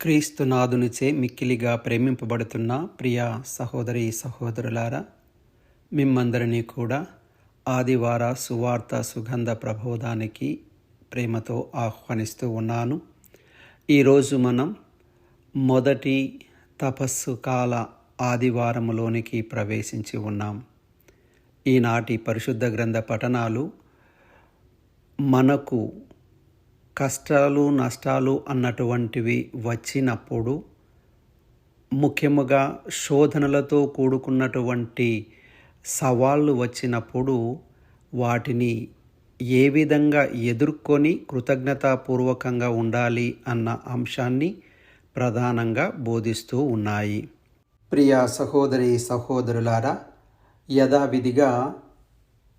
క్రీస్తునాథునిచే మిక్కిలిగా ప్రేమింపబడుతున్న ప్రియ సహోదరి సహోదరులారా మిమ్మందరినీ కూడా ఆదివార సువార్త సుగంధ ప్రబోధానికి ప్రేమతో ఆహ్వానిస్తూ ఉన్నాను. ఈరోజు మనం మొదటి తపస్సు కాల ఆదివారములోనికి ప్రవేశించి ఉన్నాం. ఈనాటి పరిశుద్ధ గ్రంథ పఠనాలు మనకు కష్టాలు నష్టాలు అన్నటువంటివి వచ్చినప్పుడు ముఖ్యముగా శోధనలతో కూడుకున్నటువంటి సవాళ్ళు వచ్చినప్పుడు వాటిని ఏ విధంగా ఎదుర్కొని కృతజ్ఞతాపూర్వకంగా ఉండాలి అన్న అంశాన్ని ప్రధానంగా బోధిస్తూ ఉన్నాయి. ప్రియ సహోదరి సహోదరులారా యథావిధిగా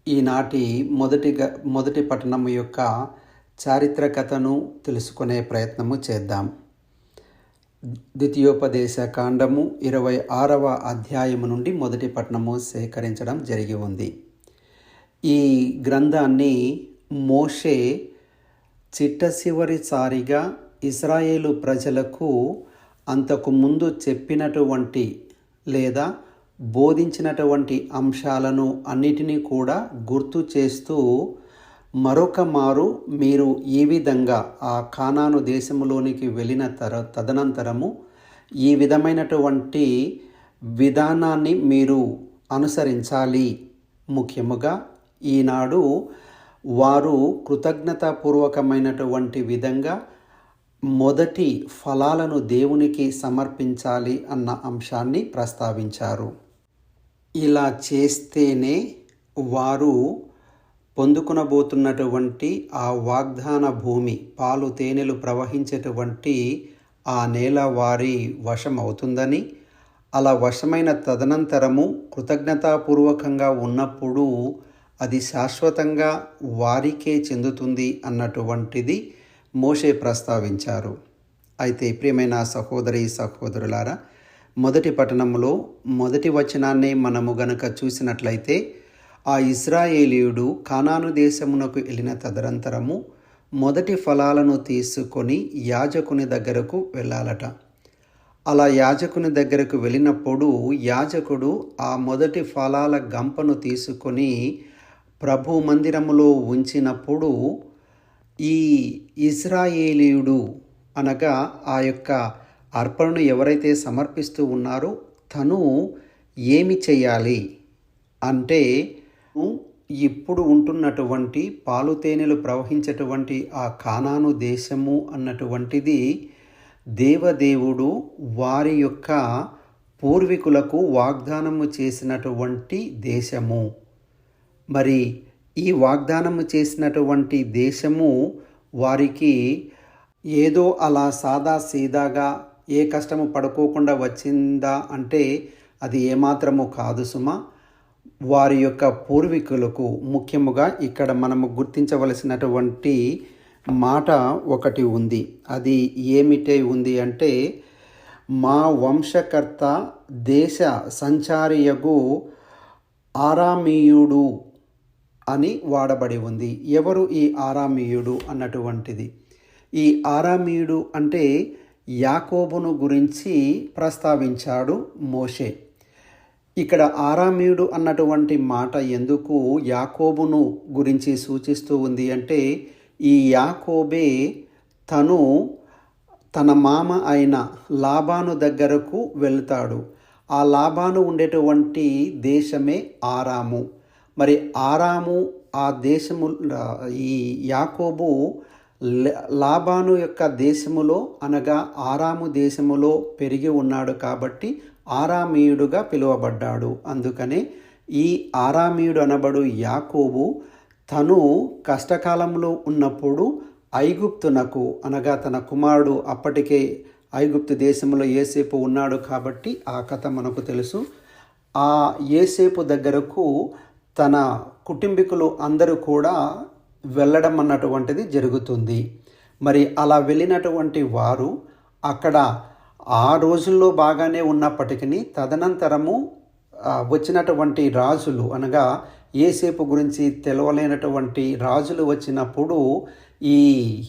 ఈనాటి మొదటిగా మొదటి పట్టణము యొక్క చారిత్రకతను తెలుసుకునే ప్రయత్నము చేద్దాం. ద్వితీయోపదేశ కాండము ఇరవై ఆరవ అధ్యాయము నుండి మొదటి పట్టణము సేకరించడం జరిగి ఉంది. ఈ గ్రంథాన్ని మోషే చిట్ట చివరిసారిగా ఇస్రాయేలు ప్రజలకు అంతకు ముందు చెప్పినటువంటి లేదా బోధించినటువంటి అంశాలను అన్నిటినీ కూడా గుర్తు చేస్తూ మరొక మారు మీరు ఈ విధంగా ఆ కానాను దేశంలోనికి వెళ్ళిన తర తదనంతరము ఈ విధమైనటువంటి విధానాన్ని మీరు అనుసరించాలి. ముఖ్యముగా ఈనాడు వారు కృతజ్ఞతాపూర్వకమైనటువంటి విధంగా మొదటి ఫలాలను దేవునికి సమర్పించాలి అన్న అంశాన్ని ప్రస్తావించారు. ఇలా చేస్తేనే వారు పొందుకునబోతున్నటువంటి ఆ వాగ్దాన భూమి పాలు తేనెలు ప్రవహించేటువంటి ఆ నేల వారి వశం అవుతుందని అలా వశమైన తదనంతరము కృతజ్ఞతాపూర్వకంగా ఉన్నప్పుడు అది శాశ్వతంగా వారికే చెందుతుంది అన్నటువంటిది మోషే ప్రస్తావించారు. అయితే ప్రియమైన సహోదరి సహోదరులారా మొదటి పట్టణంలో మొదటి వచనాన్ని మనము గనక చూసినట్లయితే ఆ ఇస్రాయేలీయుడు కానాను దేశమునకు వెళ్ళిన తదనంతరము మొదటి ఫలాలను తీసుకొని యాజకుని దగ్గరకు వెళ్ళాలట. అలా యాజకుని దగ్గరకు వెళ్ళినప్పుడు యాజకుడు ఆ మొదటి ఫలాల గంపను తీసుకొని ప్రభు మందిరములో ఉంచినప్పుడు ఈ ఇస్రాయేలీయుడు అనగా ఆ యొక్క అర్పణను ఎవరైతే సమర్పిస్తూ ఉన్నారో తను ఏమి చేయాలి అంటే ఇప్పుడు ఉంటున్నటువంటి పాలు తేనెలు ప్రవహించేటువంటి ఆ కానాను దేశము అన్నటువంటిది దేవదేవుడు వారి యొక్క పూర్వీకులకు వాగ్దానము చేసినటువంటి దేశము. మరి ఈ వాగ్దానము చేసినటువంటి దేశము వారికి ఏదో అలా సాదా సీదాగా ఏ కష్టము పడుకోకుండా వచ్చిందా అంటే అది ఏమాత్రము కాదు సుమా. వారి యొక్క పూర్వీకులకు ముఖ్యముగా ఇక్కడ మనము గుర్తించవలసినటువంటి మాట ఒకటి ఉంది. అది ఏమిటే ఉంది అంటే మా వంశకర్త దేశ సంచారియగు ఆరామీయుడు అని వాడబడి ఉంది. ఎవరు ఈ ఆరామీయుడు అన్నటువంటిది? ఈ ఆరామీయుడు అంటే యాకోబును గురించి ప్రస్తావించాడు మోషే. ఇక్కడ ఆరామీయుడు అన్నటువంటి మాట ఎందుకు యాకోబును గురించి సూచిస్తూ ఉంది అంటే ఈ యాకోబే తను తన మామ అయిన లాబాను దగ్గరకు వెళ్తాడు. ఆ లాబాను ఉండేటువంటి దేశమే ఆరాము. మరి ఆరాము ఆ దేశము ఈ యాకోబు లాబాను యొక్క దేశములో అనగా ఆరాము దేశములో పెరిగి ఉన్నాడు కాబట్టి ఆరామీయుడుగా పిలువబడ్డాడు. అందుకనే ఈ ఆరామీయుడు అనబడు యాకోబు తను కష్టకాలంలో ఉన్నప్పుడు ఐగుప్తునకు అనగా తన కుమారుడు అప్పటికే ఐగుప్తు దేశంలో ఏసేపు ఉన్నాడు కాబట్టి ఆ కథ మనకు తెలుసు. ఆ ఏసేపు దగ్గరకు తన కుటుంబీకులు అందరూ కూడా వెళ్ళడం అన్నటువంటిది జరుగుతుంది. మరి అలా వెళ్ళినటువంటి వారు అక్కడ ఆ రోజుల్లో బాగానే ఉన్నప్పటికీ తదనంతరము వచ్చినటువంటి రాజులు అనగా ఏసేపు గురించి తెలవలేనటువంటి రాజులు వచ్చినప్పుడు ఈ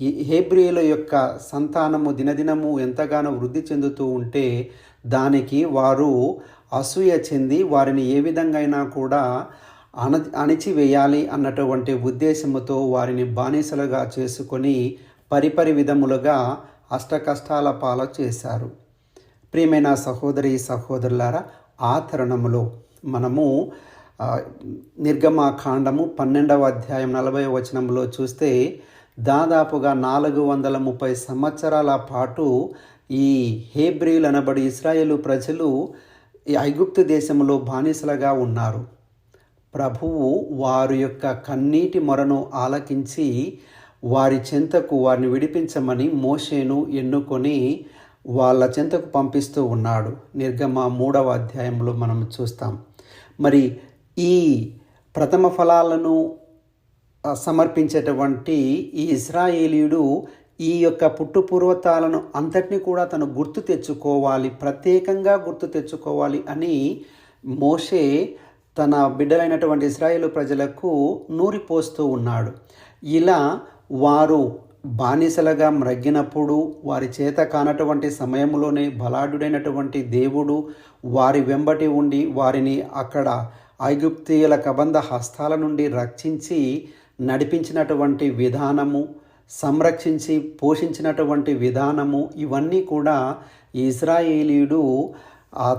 హే- యొక్క సంతానము దినదినము ఎంతగానో వృద్ధి చెందుతూ ఉంటే దానికి వారు అసూయ చెంది వారిని ఏ విధంగా అయినా కూడా అణ అణిచివేయాలి అన్నటువంటి ఉద్దేశముతో వారిని బానిసలుగా చేసుకొని పరిపరి విధములుగా అష్టకష్టాల పాల చేశారు. ప్రియమైన సహోదరి సహోదరులారా ఆ తరుణములో మనము నిర్గమాకాండము పన్నెండవ అధ్యాయం నలభై వచనంలో చూస్తే దాదాపుగా నాలుగు వందల ముప్పై సంవత్సరాల పాటు ఈ హేబ్రీలు అనబడి ఇస్రాయేలు ప్రజలు ఈ ఐగుప్తు దేశంలో బానిసలుగా ఉన్నారు. ప్రభువు వారి యొక్క కన్నీటి మొరను ఆలకించి వారి చెంతకు వారిని విడిపించమని మోషేను ఎన్నుకొని వాళ్ళ చెంతకు పంపిస్తూ ఉన్నాడు. నిర్గమ మూడవ అధ్యాయంలో మనం చూస్తాం. మరి ఈ ప్రథమ ఫలాలను సమర్పించేటువంటి ఈ ఇస్రాయేలీయుడు ఈ యొక్క పుట్టు పూర్వతాలను అంతటిని కూడా తను గుర్తు తెచ్చుకోవాలి ప్రత్యేకంగా గుర్తు తెచ్చుకోవాలి అని మోషే తన బిడ్డలైనటువంటి ఇస్రాయేలు ప్రజలకు నూరిపోస్తూ ఉన్నాడు. ఇలా వారు బానిసలుగా మ్రగ్గినప్పుడు వారి చేత కానటువంటి సమయంలోనే బలాడుడైనటువంటి దేవుడు వారి వెంబటి ఉండి వారిని అక్కడ ఐగుప్తీయుల కబంధ హస్తాల నుండి రక్షించి నడిపించినటువంటి విధానము సంరక్షించి పోషించినటువంటి విధానము ఇవన్నీ కూడా ఇజ్రాయేలీయుడు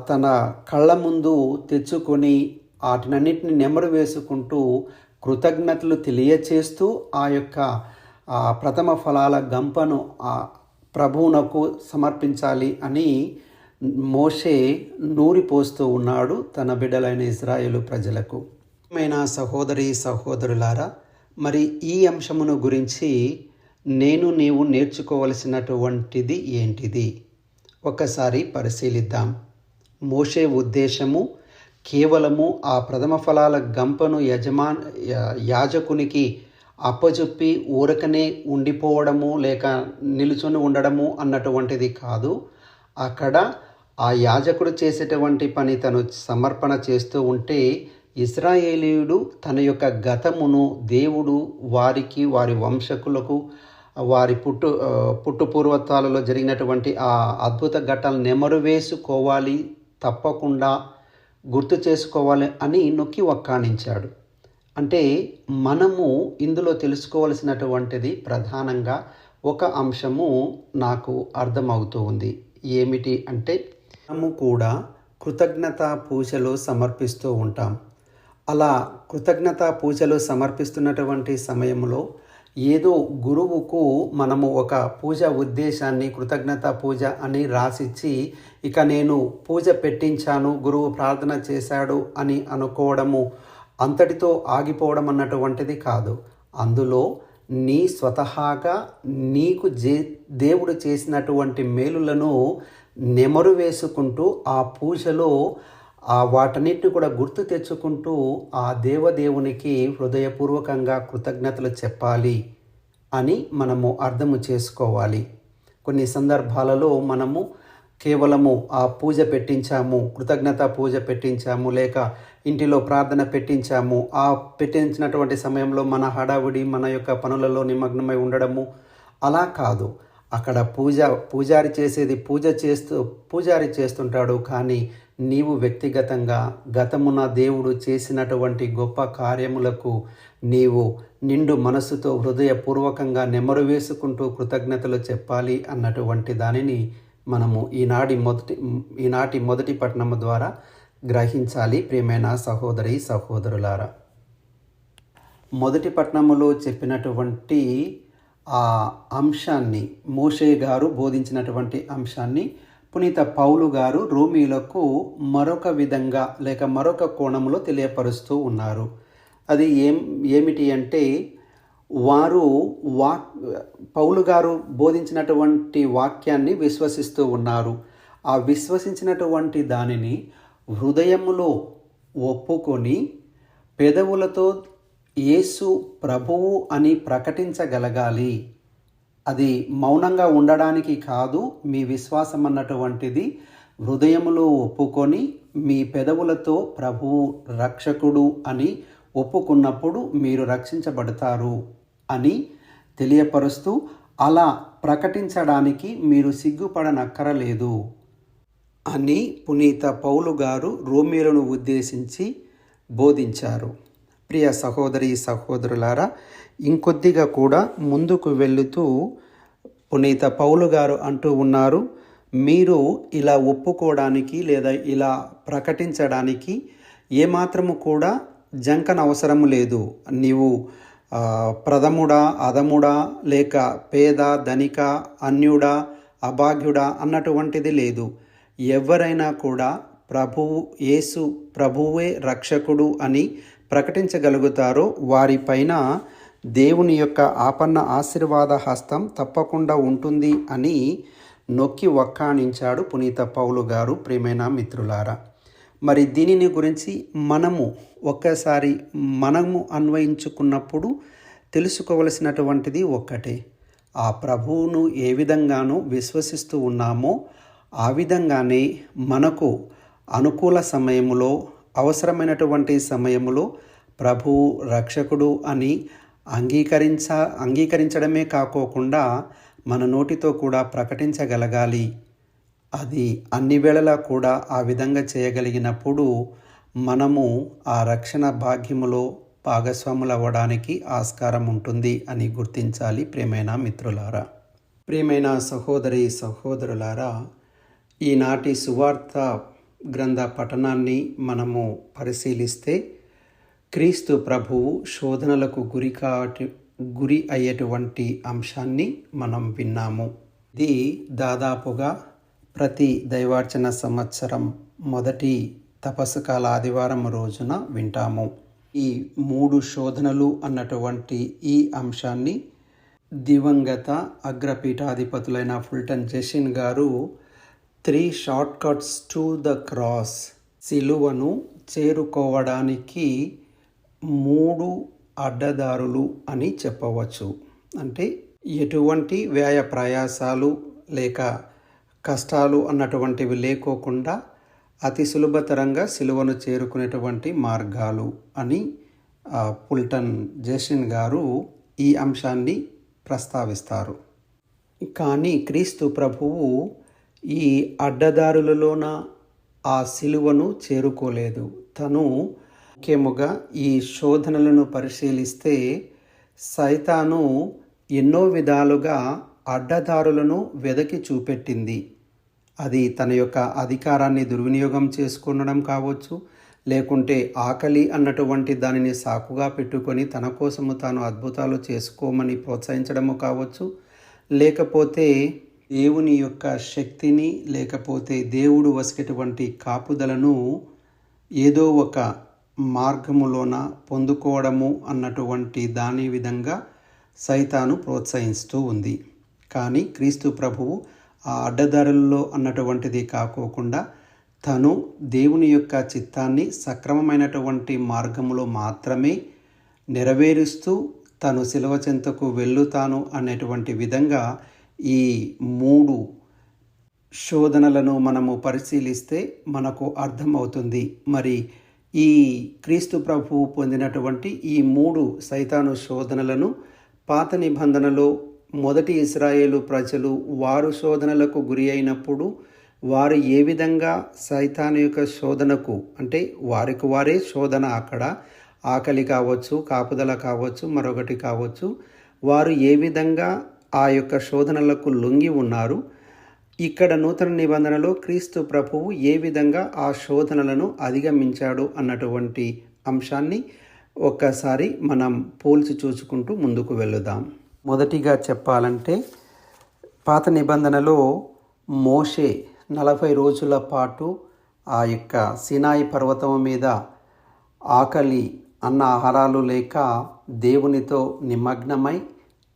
తన కళ్ళ ముందు తెచ్చుకొని వాటినన్నిటిని నెమరు వేసుకుంటూ కృతజ్ఞతలు తెలియచేస్తూ ఆ యొక్క ఆ ప్రథమ ఫలాల గంపను ఆ ప్రభువునకు సమర్పించాలి అని మోషే నూరిపోస్తూ ఉన్నాడు తన బిడ్డలైన ఇజ్రాయేలు ప్రజలకు. మైన సహోదరి సహోదరులారా మరి ఈ అంశమును గురించి నేను నీవు నేర్చుకోవలసినటువంటిది ఏంటిది? ఒకసారి పరిశీలిద్దాం. మోషే ఉద్దేశము కేవలము ఆ ప్రథమ ఫలాల గంపను యజమాన్ యా- యాజకునికి అప్పచెప్పి ఊరకనే ఉండిపోవడము లేక నిలుచొని ఉండడము అన్నటువంటిది కాదు. అక్కడ ఆ యాజకుడు చేసేటువంటి పని తను సమర్పణ చేస్తూ ఉంటే ఇస్రాయేలీయుడు తన యొక్క గతమును దేవుడు వారికి వారి వంశకులకు వారి పుట్టు ఆ, పుట్టు పూర్వత్వాలలో జరిగినటువంటి ఆ అద్భుత ఘట్టాలను నెమరు వేసుకోవాలి తప్పకుండా గుర్తు చేసుకోవాలి అని నొక్కి వక్కాణించాడు. అంటే మనము ఇందులో తెలుసుకోవలసినటువంటిది ప్రధానంగా ఒక అంశము నాకు అర్థమవుతూ ఉంది. ఏమిటి అంటే మనము కూడా కృతజ్ఞత పూజలు సమర్పిస్తూ ఉంటాం. అలా కృతజ్ఞత పూజలు సమర్పిస్తున్నటువంటి సమయంలో ఏదో గురువుకు మనము ఒక పూజ ఉద్దేశాన్ని కృతజ్ఞత పూజ అని రాసిచ్చి ఇక నేను పూజ పెట్టించాను గురువు ప్రార్థన చేశాడు అని అనుకోవడము అంతటితో ఆగిపోవడం అన్నటువంటిది కాదు. అందులో నీ స్వతహాగా నీకు జే దేవుడు చేసినటువంటి మేలులను నెమరు వేసుకుంటూ ఆ పూజలో ఆ వాటన్నిటిని కూడా గుర్తు తెచ్చుకుంటూ ఆ దేవదేవునికి హృదయపూర్వకంగా కృతజ్ఞతలు చెప్పాలి అని మనము అర్థము చేసుకోవాలి. కొన్ని సందర్భాలలో మనము కేవలము ఆ పూజ పెట్టించాము కృతజ్ఞత పూజ పెట్టించాము లేక ఇంటిలో ప్రార్థన పెట్టించాము. ఆ పెట్టించినటువంటి సమయంలో మన హడావుడి మన యొక్క పనులలో నిమగ్నమై ఉండడము అలా కాదు. అక్కడ పూజ పూజారి చేసేది పూజ చేస్తూ పూజారి చేస్తుంటాడు. కానీ నీవు వ్యక్తిగతంగా గతమున దేవుడు చేసినటువంటి గొప్ప కార్యములకు నీవు నిండు మనసుతో హృదయపూర్వకంగా నెమరు వేసుకుంటూ కృతజ్ఞతలు చెప్పాలి అన్నటువంటి దానిని మనము ఈనాటి మొదటి ఈనాటి మొదటి పట్టణము ద్వారా గ్రహించాలి. ప్రియమైన సహోదరి సహోదరులారా మొదటి పట్టణములో చెప్పినటువంటి ఆ అంశాన్ని మోషే గారు బోధించినటువంటి అంశాన్ని పునీత పౌలు గారు రోమీలకు మరొక విధంగా లేక మరొక కోణంలో తెలియపరుస్తూ ఉన్నారు. అది ఏం ఏమిటి అంటే వారు వాక్ పౌలు గారు బోధించినటువంటి వాక్యాన్ని విశ్వసిస్తూ ఉన్నారు. ఆ విశ్వసించినటువంటి దానిని హృదయములో ఒప్పుకొని పెదవులతో యేసు ప్రభువు అని ప్రకటించగలగాలి. అది మౌనంగా ఉండడానికి కాదు మీ విశ్వాసం అన్నటువంటిది. హృదయములో ఒప్పుకొని మీ పెదవులతో ప్రభువు రక్షకుడు అని ఒప్పుకున్నప్పుడు మీరు రక్షించబడతారు అని తెలియపరుస్తూ అలా ప్రకటించడానికి మీరు సిగ్గుపడనక్కరలేదు. అని పునీత పౌలు గారు రోమిలను ఉద్దేశించి బోధించారు. ప్రియ సహోదరి సహోదరులారా ఇంకొద్దిగా కూడా ముందుకు వెళుతూ పునీత పౌలు గారు అంటూ ఉన్నారు మీరు ఇలా ఒప్పుకోవడానికి లేదా ఇలా ప్రకటించడానికి ఏమాత్రము కూడా జంకన అవసరం లేదు. నీవు ప్రథముడా అధముడా లేక పేద ధనిక అన్యుడా అభాగ్యుడా అన్నటువంటిది లేదు. ఎవరైనా కూడా ప్రభువు యేసు ప్రభువే రక్షకుడు అని ప్రకటించగలుగుతారో వారిపైన దేవుని యొక్క ఆపన్న ఆశీర్వాద హస్తం తప్పకుండా ఉంటుంది అని నొక్కి వక్కాణించాడు పునీత పౌలు గారు ప్రేమైన మిత్రులారా. మరి దీనిని గురించి మనము ఒక్కసారి మనము అన్వయించుకున్నప్పుడు తెలుసుకోవలసినటువంటిది ఒక్కటే. ఆ ప్రభువును ఏ విధంగానూ విశ్వసిస్తూ ఉన్నామో ఆ విధంగానే మనకు అనుకూల సమయములో అవసరమైనటువంటి సమయములో ప్రభువు రక్షకుడు అని అంగీకరించ అంగీకరించడమే కాకోకుండా మన నోటితో కూడా ప్రకటించగలగాలి. అది అన్ని వేళలా కూడా ఆ విధంగా చేయగలిగినప్పుడు మనము ఆ రక్షణ భాగ్యములో భాగస్వాములు అవ్వడానికి ఆస్కారం ఉంటుంది అని గుర్తించాలి ప్రేమైన మిత్రులారా. ప్రేమైన సహోదరి సహోదరులారా ఈనాటి సువార్త గ్రంథ పఠనాన్ని మనము పరిశీలిస్తే క్రీస్తు ప్రభువు శోధనలకు గురి కాటి గురి అయ్యేటువంటి అంశాన్ని మనం విన్నాము. ఇది దాదాపుగా ప్రతి దైవార్చన సంవత్సరం మొదటి తపస్సు కాల ఆదివారం రోజున వింటాము. ఈ మూడు శోధనలు అన్నటువంటి ఈ అంశాన్ని దివంగత అగ్రపీఠాధిపతులైన ఫుల్టన్ జెషిన్ గారు three short cuts to the cross సిలువను చేరుకోవడానికి మూడు అడ్డదారులు అని చెప్పవచ్చు. అంటే ఎటువంటి వ్యయ ప్రయాసాలు లేక కష్టాలు అన్నటువంటివి లేకోకుండా అతి సులభతరంగా సిలువను చేరుకునేటువంటి మార్గాలు అని పుల్టన్ జేసిన్ గారు ఈ అంశాన్ని ప్రస్తావిస్తారు. కానీ క్రీస్తు ప్రభువు ఈ అడ్డదారులలోన ఆ సిలువను చేరుకోలేదు. తను ముఖ్యముగా ఈ శోధనలను పరిశీలిస్తే సైతాను ఎన్నో విధాలుగా అడ్డదారులను వెదకి చూపెట్టింది. అది తన యొక్క అధికారాన్ని దుర్వినియోగం చేసుకునడం కావచ్చు లేకుంటే ఆకలి అన్నటువంటి దానిని సాకుగా పెట్టుకొని తన కోసము తాను అద్భుతాలు చేసుకోమని ప్రోత్సహించడము కావచ్చు లేకపోతే దేవుని యొక్క శక్తిని లేకపోతే దేవుడు వసికేటువంటి కాపుదలను ఏదో ఒక మార్గములోన పొందుకోవడము అన్నటువంటి దాని విధంగా సైతాను ప్రోత్సహిస్తూ ఉంది. కానీ క్రీస్తు ప్రభువు ఆ అడ్డదారుల్లో అన్నటువంటిది కాకోకుండా తను దేవుని యొక్క చిత్తాన్ని సక్రమమైనటువంటి మార్గములో మాత్రమే నెరవేరుస్తూ తను శిలవ చెంతకు వెళ్ళుతాను అనేటువంటి విధంగా ఈ మూడు శోధనలను మనము పరిశీలిస్తే మనకు అర్థమవుతుంది. మరి ఈ క్రీస్తు ప్రభువు పొందినటువంటి ఈ మూడు సైతాను శోధనలను పాత నిబంధనలో మొదటి ఇస్రాయేలు ప్రజలు వారు శోధనలకు గురి అయినప్పుడు వారు ఏ విధంగా సైతాను యొక్క శోధనకు అంటే వారికి వారే శోధన అక్కడ ఆకలి కావచ్చు కాపుదల కావచ్చు మరొకటి కావచ్చు వారు ఏ విధంగా ఆ యొక్క శోధనలకు లొంగి ఉన్నారు. ఇక్కడ నూతన నిబంధనలో క్రీస్తు ప్రభువు ఏ విధంగా ఆ శోధనలను అధిగమించాడు అన్నటువంటి అంశాన్ని ఒక్కసారి మనం పోల్చి చూసుకుంటూ ముందుకు వెళుదాం. మొదటిగా చెప్పాలంటే పాత నిబంధనలో మోషే నలభై రోజుల పాటు ఆ యొక్క సినాయి పర్వతం మీద ఆకలి అన్న ఆహారాలు లేక దేవునితో నిమగ్నమై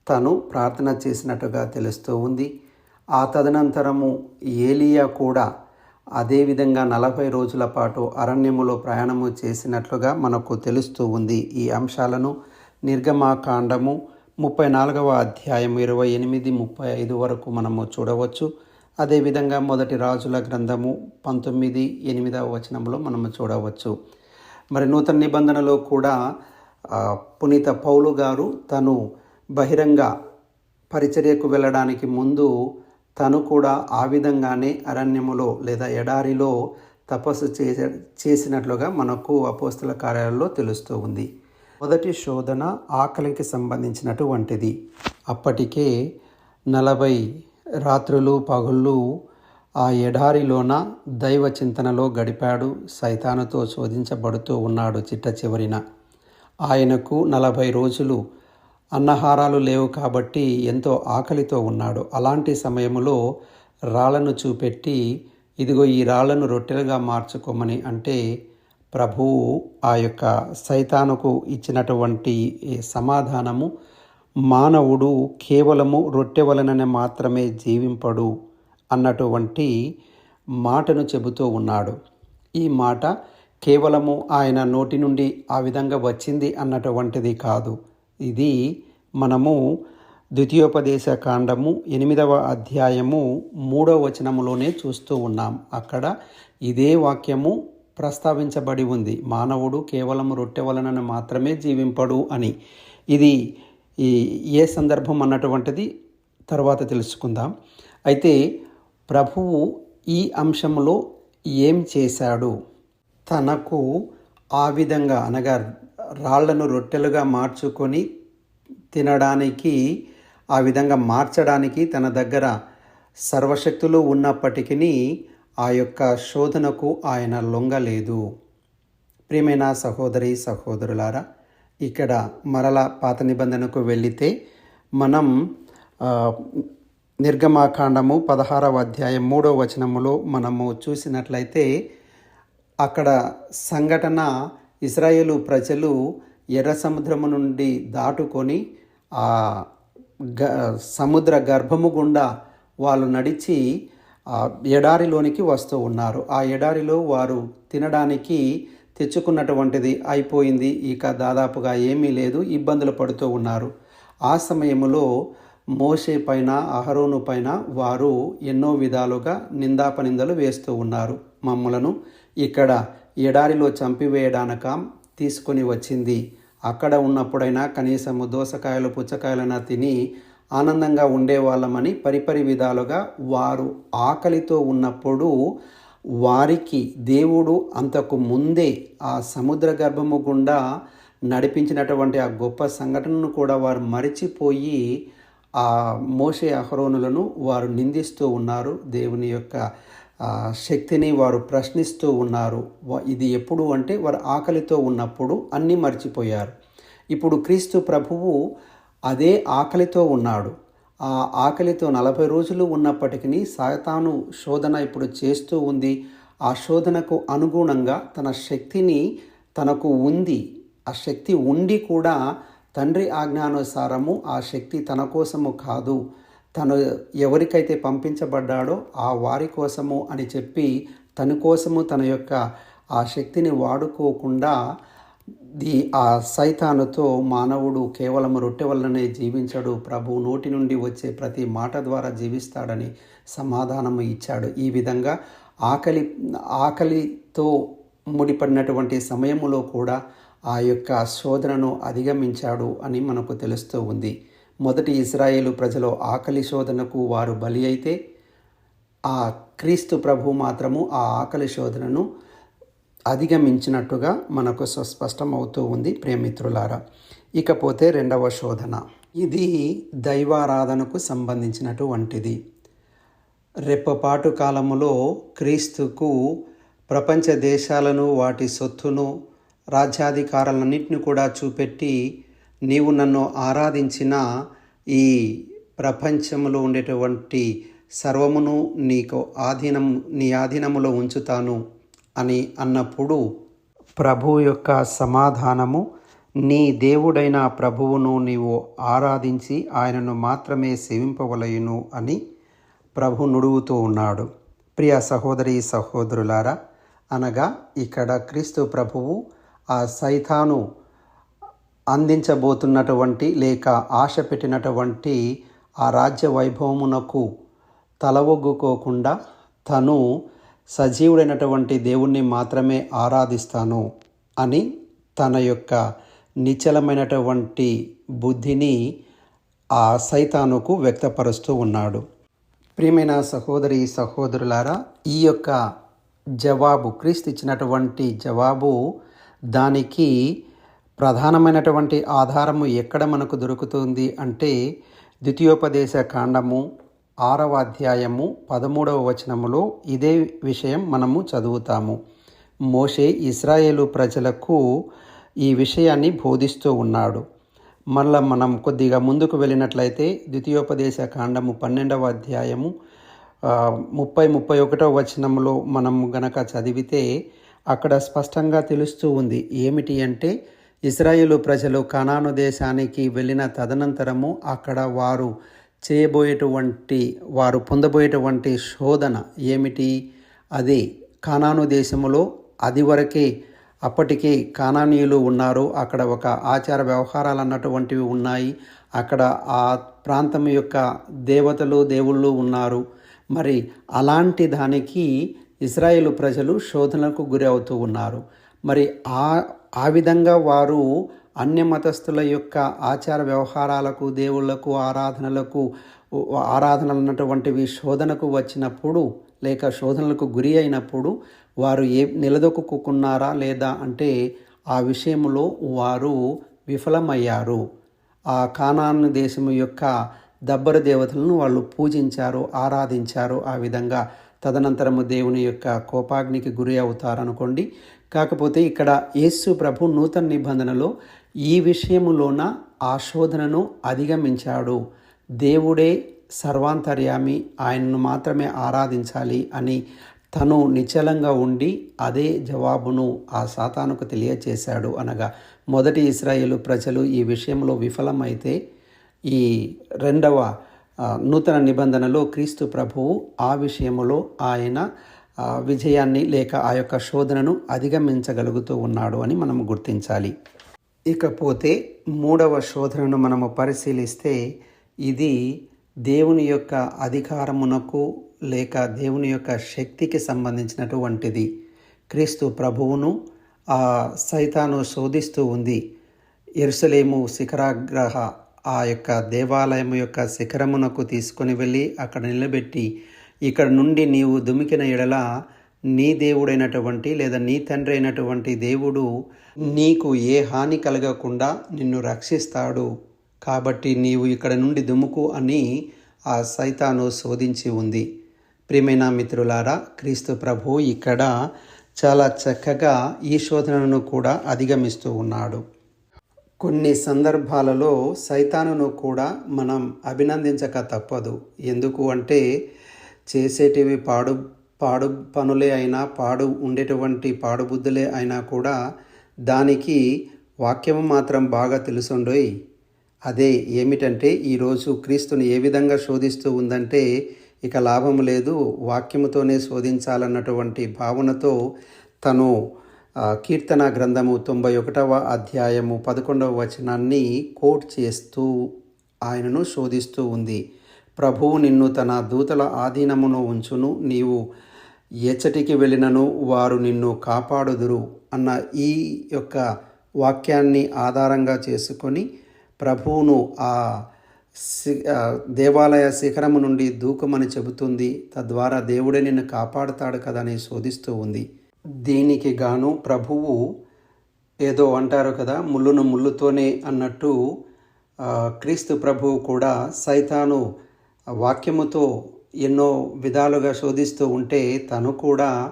తను ప్రార్థన చేసినట్టుగా తెలుస్తూ ఉంది. ఆ తదనంతరము ఏలియా కూడా అదేవిధంగా నలభై రోజుల పాటు అరణ్యములో ప్రయాణము చేసినట్లుగా మనకు తెలుస్తూ ఉంది. ఈ అంశాలను నిర్గమాకాండము ముప్పై నాలుగవ అధ్యాయం ఇరవై ఎనిమిది ముప్పై ఐదు వరకు మనము చూడవచ్చు. అదేవిధంగా మొదటి రాజుల గ్రంథము పంతొమ్మిది ఎనిమిదవ వచనంలో మనము చూడవచ్చు. మరి నూతన నిబంధనలో కూడా పునీత పౌలు గారు తను బహిరంగ పరిచర్యకు వెళ్ళడానికి ముందు తను కూడా ఆ విధంగానే అరణ్యములో లేదా ఎడారిలో తపస్సు చేసే చేసినట్లుగా మనకు అపోస్తుల కార్యాలలో తెలుస్తూ ఉంది. మొదటి శోధన ఆకలికి సంబంధించినటువంటిది. అప్పటికే నలభై రాత్రులు పగుళ్ళు ఆ ఎడారిలోన దైవ చింతనలో గడిపాడు. సైతానుతో శోధించబడుతూ ఉన్నాడు చిట్ట చివరిన. ఆయనకు నలభై రోజులు అన్నహారాలు లేవు కాబట్టి ఎంతో ఆకలితో ఉన్నాడు. అలాంటి సమయంలో రాళ్ళను చూపెట్టి ఇదిగో ఈ రాళ్ళను రొట్టెలుగా మార్చుకోమని అంటే ప్రభువు ఆ యొక్క సైతానుకు ఇచ్చినటువంటి సమాధానము మానవుడు కేవలము రొట్టె వలననే మాత్రమే జీవింపడు అన్నటువంటి మాటను చెబుతూ ఉన్నాడు. ఈ మాట కేవలము ఆయన నోటి నుండి ఆ విధంగా వచ్చింది అన్నటువంటిది కాదు. ఇది మనము ద్వితీయోపదేశ కాండము ఎనిమిదవ అధ్యాయము మూడవ వచనములోనే చూస్తూ ఉన్నాం. అక్కడ ఇదే వాక్యము ప్రస్తావించబడి ఉంది. మానవుడు కేవలం రొట్టె వలన మాత్రమే జీవింపడు అని. ఇది ఈ ఏ సందర్భం అన్నటువంటిది తర్వాత తెలుసుకుందాం. అయితే ప్రభువు ఈ అంశంలో ఏం చేశాడు? తనకు ఆ విధంగా అనగా రాళ్ళను రొట్టెలుగా మార్చుకొని తినడానికి ఆ విధంగా మార్చడానికి తన దగ్గర సర్వశక్తులు ఉన్నప్పటికీ ఆ యొక్క శోధనకు ఆయన లొంగలేదు. ప్రియమైన సహోదరి సహోదరులారా ఇక్కడ మరల పాత నిబంధనకు వెళితే మనం నిర్గమాకాండము పదహారవ అధ్యాయం మూడవ వచనములో మనము చూసినట్లయితే అక్కడ సంఘటన ఇస్రాయేలు ప్రజలు ఎర్ర సముద్రము నుండి దాటుకొని ఆ గ సముద్ర గర్భము గుండా వాళ్ళు నడిచి ఎడారిలోనికి వస్తూ ఉన్నారు. ఆ ఎడారిలో వారు తినడానికి తెచ్చుకున్నటువంటిది అయిపోయింది. ఇక దాదాపుగా ఏమీ లేదు. ఇబ్బందులు పడుతూ ఉన్నారు. ఆ సమయంలో మోషే పైన అహరోను పైన వారు ఎన్నో విధాలుగా నిందాపనిందలు వేస్తూ ఉన్నారు. మమ్మలను ఇక్కడ ఎడారిలో చంపివేయడానక తీసుకొని వచ్చింది. అక్కడ ఉన్నప్పుడైనా కనీసము దోసకాయలు పుచ్చకాయలైనా తిని ఆనందంగా ఉండేవాళ్ళమని పరిపరి విధాలుగా వారు ఆకలితో ఉన్నప్పుడు వారికి దేవుడు అంతకు ముందే ఆ సముద్ర గర్భము గుండా నడిపించినటువంటి ఆ గొప్ప సంఘటనను కూడా వారు మరిచిపోయి ఆ మోషే అహరోనులను వారు నిందిస్తూ ఉన్నారు. దేవుని యొక్క శక్తిని వారు ప్రశ్నిస్తూ ఉన్నారు. ఇది ఎప్పుడు అంటే వారు ఆకలితో ఉన్నప్పుడు అన్నీ మర్చిపోయారు. ఇప్పుడు క్రీస్తు ప్రభువు అదే ఆకలితో ఉన్నాడు. ఆ ఆకలితో నలభై రోజులు ఉన్నప్పటికీ సాతాను శోధన ఇప్పుడు చేస్తూ ఉంది. ఆ శోధనకు అనుగుణంగా తన శక్తిని తనకు ఉంది. ఆ శక్తి ఉండి కూడా తండ్రి ఆజ్ఞానుసారము ఆ శక్తి తన కోసము కాదు. తను ఎవరికైతే పంపించబడ్డాడో ఆ వారి కోసము అని చెప్పి తన కోసము తన యొక్క ఆ శక్తిని వాడుకోకుండా ది ఆ సైతానుతో మానవుడు కేవలం రొట్టె వల్లనే జీవించడు. ప్రభు నోటి నుండి వచ్చే ప్రతి మాట ద్వారా జీవిస్తాడని సమాధానము ఇచ్చాడు. ఈ విధంగా ఆకలి ఆకలితో ముడిపడినటువంటి సమయములో కూడా ఆ యొక్క శోధనను అధిగమించాడు అని మనకు తెలుస్తూ ఉంది. మొదటి ఇస్రాయేలు ప్రజలు ఆకలి శోధనకు వారు బలి అయితే ఆ క్రీస్తు ప్రభు మాత్రము ఆ ఆకలి శోధనను అధిగమించినట్టుగా మనకు స్పష్టం అవుతూ ఉంది ప్రేమిత్రులారా ఇకపోతే రెండవ శోధన. ఇది దైవారాధనకు సంబంధించినటువంటిది రెప్పపాటు కాలములో క్రీస్తుకు ప్రపంచ దేశాలను వాటి సొత్తును రాజ్యాధికారాలన్నింటిని కూడా చూపెట్టి నీవు నన్ను ఆరాధించిన ఈ ప్రపంచంలో ఉండేటువంటి సర్వమును నీకు ఆధీనం నీ ఆధీనములో ఉంచుతాను అని అన్నప్పుడు ప్రభు యొక్క సమాధానము నీ దేవుడైన ప్రభువును నీవు ఆరాధించి ఆయనను మాత్రమే సేవింపవలయును అని ప్రభు నుడుగుతూ ఉన్నాడు. ప్రియ సహోదరి సహోదరులారా అనగా ఇక్కడ క్రీస్తు ప్రభువు ఆ సైతాను అందించబోతున్నటువంటి లేక ఆశ పెట్టినటువంటి ఆ రాజ్య వైభవమునకు తలవొగ్గుకోకుండా తను సజీవుడైనటువంటి దేవుణ్ణి మాత్రమే ఆరాధిస్తాను అని తన యొక్క నిశ్చలమైనటువంటి బుద్ధిని ఆ సైతానుకు వ్యక్తపరుస్తూ ఉన్నాడు. ప్రియమైన సహోదరి సహోదరులారా ఈ యొక్క జవాబు క్రీస్తు ఇచ్చినటువంటి జవాబు దానికి ప్రధానమైనటువంటి ఆధారము ఎక్కడ మనకు దొరుకుతుంది అంటే ద్వితీయోపదేశ కాండము ఆరవ అధ్యాయము పదమూడవ వచనములో ఇదే విషయం మనము చదువుతాము. మోషే ఇస్రాయేలు ప్రజలకు ఈ విషయాన్ని బోధిస్తూ ఉన్నాడు. మళ్ళా మనం కొద్దిగా ముందుకు వెళ్ళినట్లయితే ద్వితీయోపదేశ కాండము పన్నెండవ అధ్యాయము ముప్పై ముప్పై ఒకటవ వచనంలో మనం గనక చదివితే అక్కడ స్పష్టంగా తెలుస్తూ ఉంది. ఏమిటి అంటే ఇస్రాయేలు ప్రజలు కనాను దేశానికి వెళ్ళిన తదనంతరము అక్కడ వారు చేయబోయేటువంటి వారు పొందబోయేటువంటి శోధన ఏమిటి? అది కానాను దేశములో అది వరకే అప్పటికే కానానీయులు ఉన్నారు. అక్కడ ఒక ఆచార వ్యవహారాలు అన్నటువంటివి ఉన్నాయి. అక్కడ ఆ ప్రాంతం యొక్క దేవతలు దేవుళ్ళు ఉన్నారు. మరి అలాంటి దానికి ఇస్రాయేల్ ప్రజలు శోధనలకు గురి అవుతూ ఉన్నారు. మరి ఆ ఆ విధంగా వారు అన్య మతస్థుల యొక్క ఆచార వ్యవహారాలకు దేవుళ్ళకు ఆరాధనలకు ఆరాధనలు అన్నటువంటివి శోధనకు వచ్చినప్పుడు లేక శోధనలకు గురి అయినప్పుడు వారు ఏ నిలదొక్కుకున్నారా లేదా అంటే ఆ విషయంలో వారు విఫలమయ్యారు. ఆ కానాన్ దేశము యొక్క దబ్బర దేవతలను వాళ్ళు పూజించారు ఆరాధించారు ఆ విధంగా. తదనంతరము దేవుని యొక్క కోపాగ్నికి గురి అవుతారనుకోండి. కాకపోతే ఇక్కడ యేసు ప్రభు నూతన నిబంధనలో ఈ విషయములోన ఆ శోధనను అధిగమించాడు. దేవుడే సర్వాంతర్యామి ఆయనను మాత్రమే ఆరాధించాలి అని తను నిశ్చలంగా ఉండి అదే జవాబును ఆ సాతానుకు తెలియచేశాడు అనగా మొదటి ఇస్రాయేలు ప్రజలు ఈ విషయంలో విఫలమైతే ఈ రెండవ నూతన నిబంధనలో క్రీస్తు ప్రభువు ఆ విషయములో ఆయన విజయాన్ని లేక ఆ యొక్క శోధనను అధిగమించగలుగుతూ ఉన్నాడు అని మనం గుర్తించాలి. ఇకపోతే మూడవ శోధనను మనము పరిశీలిస్తే ఇది దేవుని యొక్క అధికారమునకు లేక దేవుని యొక్క శక్తికి సంబంధించినటువంటిది. క్రీస్తు ప్రభువును ఆ సైతాను శోధిస్తూ ఉంది. ఎరుసలేము శిఖరాగ్రహ ఆ యొక్క దేవాలయం యొక్క శిఖరమునకు తీసుకొని వెళ్ళి అక్కడ నిలబెట్టి ఇక్కడ నుండి నీవు దుమికిన ఎడల నీ దేవుడైనటువంటి లేదా నీ తండ్రి అయినటువంటి దేవుడు నీకు ఏ హాని కలగకుండా నిన్ను రక్షిస్తాడు. కాబట్టి నీవు ఇక్కడ నుండి దుముకు అని ఆ సైతాను శోధించి ఉంది. ప్రియమైన మిత్రులారా క్రీస్తు ప్రభు ఇక్కడ చాలా చక్కగా ఈ శోధనను కూడా అధిగమిస్తూ ఉన్నాడు. కొన్ని సందర్భాలలో సైతానును కూడా మనం అభినందించక తప్పదు. ఎందుకు అంటే చేసేటివి పాడు పాడు పనులే అయినా పాడు ఉండేటువంటి పాడుబుద్ధులే అయినా కూడా దానికి వాక్యము మాత్రం బాగా తెలుసుండోయ్. అదే ఏమిటంటే ఈరోజు క్రీస్తుని ఏ విధంగా శోధిస్తూ ఉందంటే ఇక లాభం లేదు. వాక్యముతోనే శోధించాలన్నటువంటి భావనతో తను కీర్తన గ్రంథము తొంభై ఒకటవ అధ్యాయము పదకొండవ వచనాన్ని కోట్ చేస్తూ ఆయనను శోధిస్తూ ఉంది. ప్రభువు నిన్ను తన దూతల ఆధీనమును ఉంచును నీవు ఎచ్చటికి వెళ్ళినను వారు నిన్ను కాపాడుదురు అన్న ఈ యొక్క వాక్యాన్ని ఆధారంగా చేసుకొని ప్రభువును ఆ దేవాలయ శిఖరము నుండి దూకమని చెబుతుంది. తద్వారా దేవుడే నిన్ను కాపాడుతాడు కదా అని శోధిస్తూ ఉంది. దీనికి గాను ప్రభువు ఏదో అంటారు కదా ముళ్ళును ముళ్ళుతోనే అన్నట్టు క్రీస్తు ప్రభువు కూడా సైతాను వాక్యముతో ఎన్నో విధాలుగా శోధిస్తూ ఉంటే తను కూడా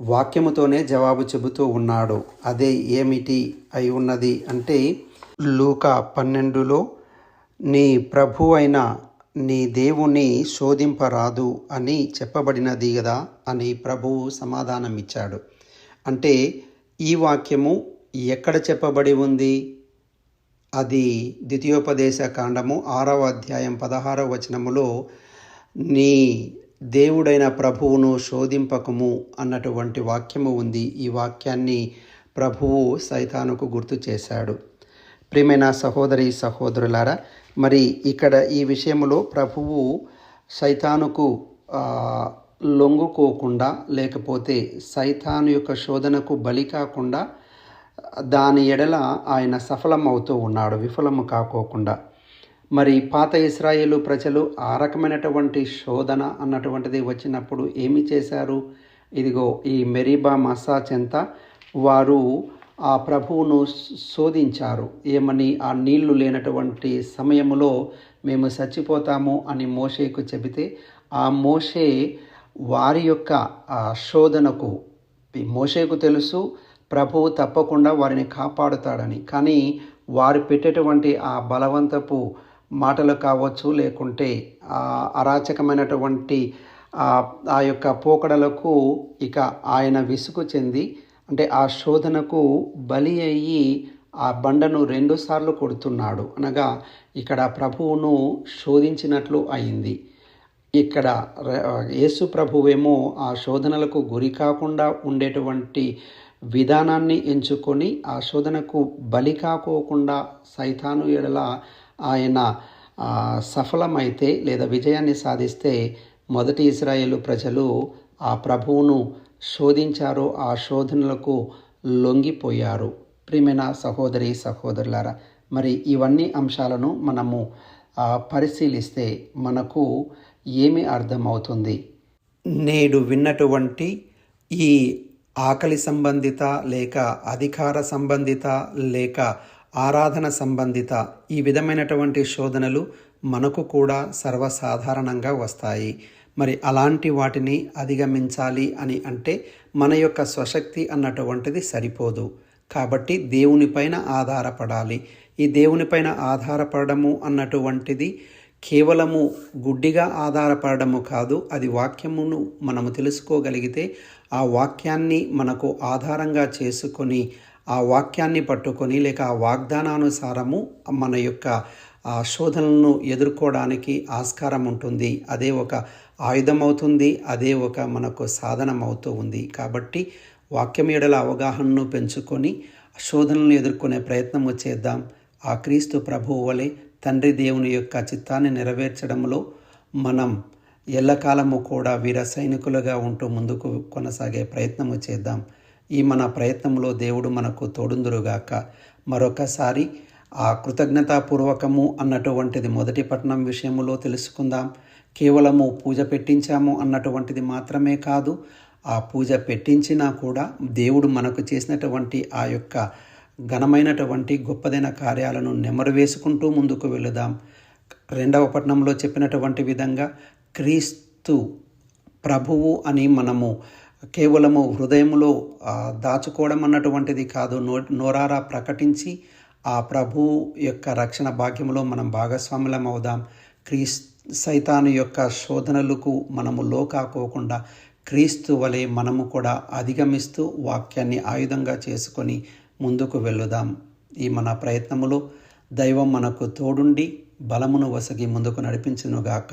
వాక్యముతోనే జవాబు చెబుతూ ఉన్నాడు. అదే ఏమిటి అయి ఉన్నది అంటే లూకా పన్నెండులో నీ ప్రభు అయిన నీ దేవుని శోధింపరాదు అని చెప్పబడినది కదా అని ప్రభువు సమాధానం ఇచ్చాడు అంటే ఈ వాక్యము ఎక్కడ చెప్పబడి ఉంది? అది ద్వితీయోపదేశ కాండము ఆరవ అధ్యాయం పదహారవ వచనములో నీ దేవుడైన ప్రభువును శోధింపకము అన్నటువంటి వాక్యము ఉంది. ఈ వాక్యాన్ని ప్రభువు సైతానుకు గుర్తు చేశాడు. ప్రియమైన సహోదరి సహోదరులారా మరి ఇక్కడ ఈ విషయంలో ప్రభువు సైతానుకు లొంగుకోకుండా లేకపోతే సైతాను యొక్క శోధనకు బలి కాకుండా దాని ఎడల ఆయన సఫలం అవుతూ ఉన్నాడు విఫలము కాకోకుండా. మరి పాత ఇస్రాయేలు ప్రజలు ఆ రకమైనటువంటి శోధన అన్నటువంటిది వచ్చినప్పుడు ఏమి చేశారు? ఇదిగో ఈ మెరీబా మసా చెంత వారు ఆ ప్రభువును శోధించారు. ఏమని? ఆ నీళ్ళు లేనటువంటి సమయములో మేము చచ్చిపోతాము అని మోషేకు చెబితే ఆ మోషే వారి యొక్క ఆ శోధనకు మోషేకు తెలుసు ప్రభువు తప్పకుండా వారిని కాపాడుతాడని. కానీ వారు పెట్టేటువంటి ఆ బలవంతపు మాటలు కావచ్చు లేకుంటే ఆ అరాచకమైనటువంటి ఆ యొక్క పోకడలకు ఇక ఆయన విసుగు చెంది అంటే ఆ శోధనకు బలి అయ్యి ఆ బండను రెండుసార్లు కొడుతున్నాడు. అనగా ఇక్కడ ప్రభువును శోధించినట్లు అయింది. ఇక్కడ యేసు ప్రభువేమో ఆ శోధనలకు గురి కాకుండా ఉండేటువంటి విధానాన్ని ఎంచుకొని ఆ శోధనకు బలి కాకోకుండా సైతాను ఎడల ఆయన సఫలమైతే లేదా విజయాన్ని సాధిస్తే మొదటి ఇస్రాయేలు ప్రజలు ఆ ప్రభువును శోధించారు ఆ శోధనలకు లొంగిపోయారు. ప్రియమైన సహోదరి సహోదరులారా మరి ఇవన్నీ అంశాలను మనము పరిశీలిస్తే మనకు ఏమి అర్థమవుతుంది? నేడు విన్నటువంటి ఈ ఆకలి సంబంధిత లేక అధికార సంబంధిత లేక ఆరాధన సంబంధిత ఈ విధమైనటువంటి శోధనలు మనకు కూడా సర్వసాధారణంగా వస్తాయి. మరి అలాంటి వాటిని అధిగమించాలి అని అంటే మన యొక్క స్వశక్తి అన్నటువంటిది సరిపోదు. కాబట్టి దేవునిపైన ఆధారపడాలి. ఈ దేవునిపైన ఆధారపడము అన్నటువంటిది కేవలము గుడ్డిగా ఆధారపడము కాదు అది వాక్యమును మనము తెలుసుకోగలిగితే ఆ వాక్యాన్ని మనకు ఆధారంగా చేసుకొని ఆ వాక్యాన్ని పట్టుకొని లేక ఆ వాగ్దానానుసారము మన యొక్క ఆ శోధనలను ఎదుర్కోవడానికి ఆస్కారం ఉంటుంది. అదే ఒక ఆయుధం అవుతుంది అదే ఒక మనకు సాధనం అవుతూ ఉంది. కాబట్టి వాక్యం ఎడల అవగాహనను పెంచుకొని శోధనలను ఎదుర్కొనే ప్రయత్నము చేద్దాం. ఆ క్రీస్తు ప్రభువు వలె తండ్రి దేవుని యొక్క చిత్తాన్ని నెరవేర్చడంలో మనం ఎల్లకాలము కూడా వీర సైనికులుగా ఉంటూ ముందుకు కొనసాగే ప్రయత్నము చేద్దాం. ఈ మన ప్రయత్నంలో దేవుడు మనకు తోడుందురుగాక. మరొకసారి ఆ కృతజ్ఞతాపూర్వకము అన్నటువంటిది మొదటి పట్టణం విషయంలో తెలుసుకుందాం. కేవలము పూజ పెట్టించాము అన్నటువంటిది మాత్రమే కాదు ఆ పూజ పెట్టించినా కూడా దేవుడు మనకు చేసినటువంటి ఆ యొక్క ఘనమైనటువంటి గొప్పదైన కార్యాలను నెమరు వేసుకుంటూ ముందుకు వెళుదాం. రెండవ పట్టణంలో చెప్పినటువంటి విధంగా క్రీస్తు ప్రభువు అని మనము కేవలము హృదయంలో దాచుకోవడం అన్నటువంటిది కాదు. నో నోరారా ప్రకటించి ఆ ప్రభు యొక్క రక్షణ భాగ్యంలో మనం భాగస్వాములం అవుదాం. క్రీస్ సైతాను యొక్క శోధనలకు మనము లోకాకోకుండా క్రీస్తు వలె మనము కూడా అధిగమిస్తూ వాక్యాన్ని ఆయుధంగా చేసుకొని ముందుకు వెళ్ళుదాం. ఈ మన ప్రయత్నములో దైవం మనకు తోడుండి బలమును వసగి ముందుకు నడిపించునుగాక.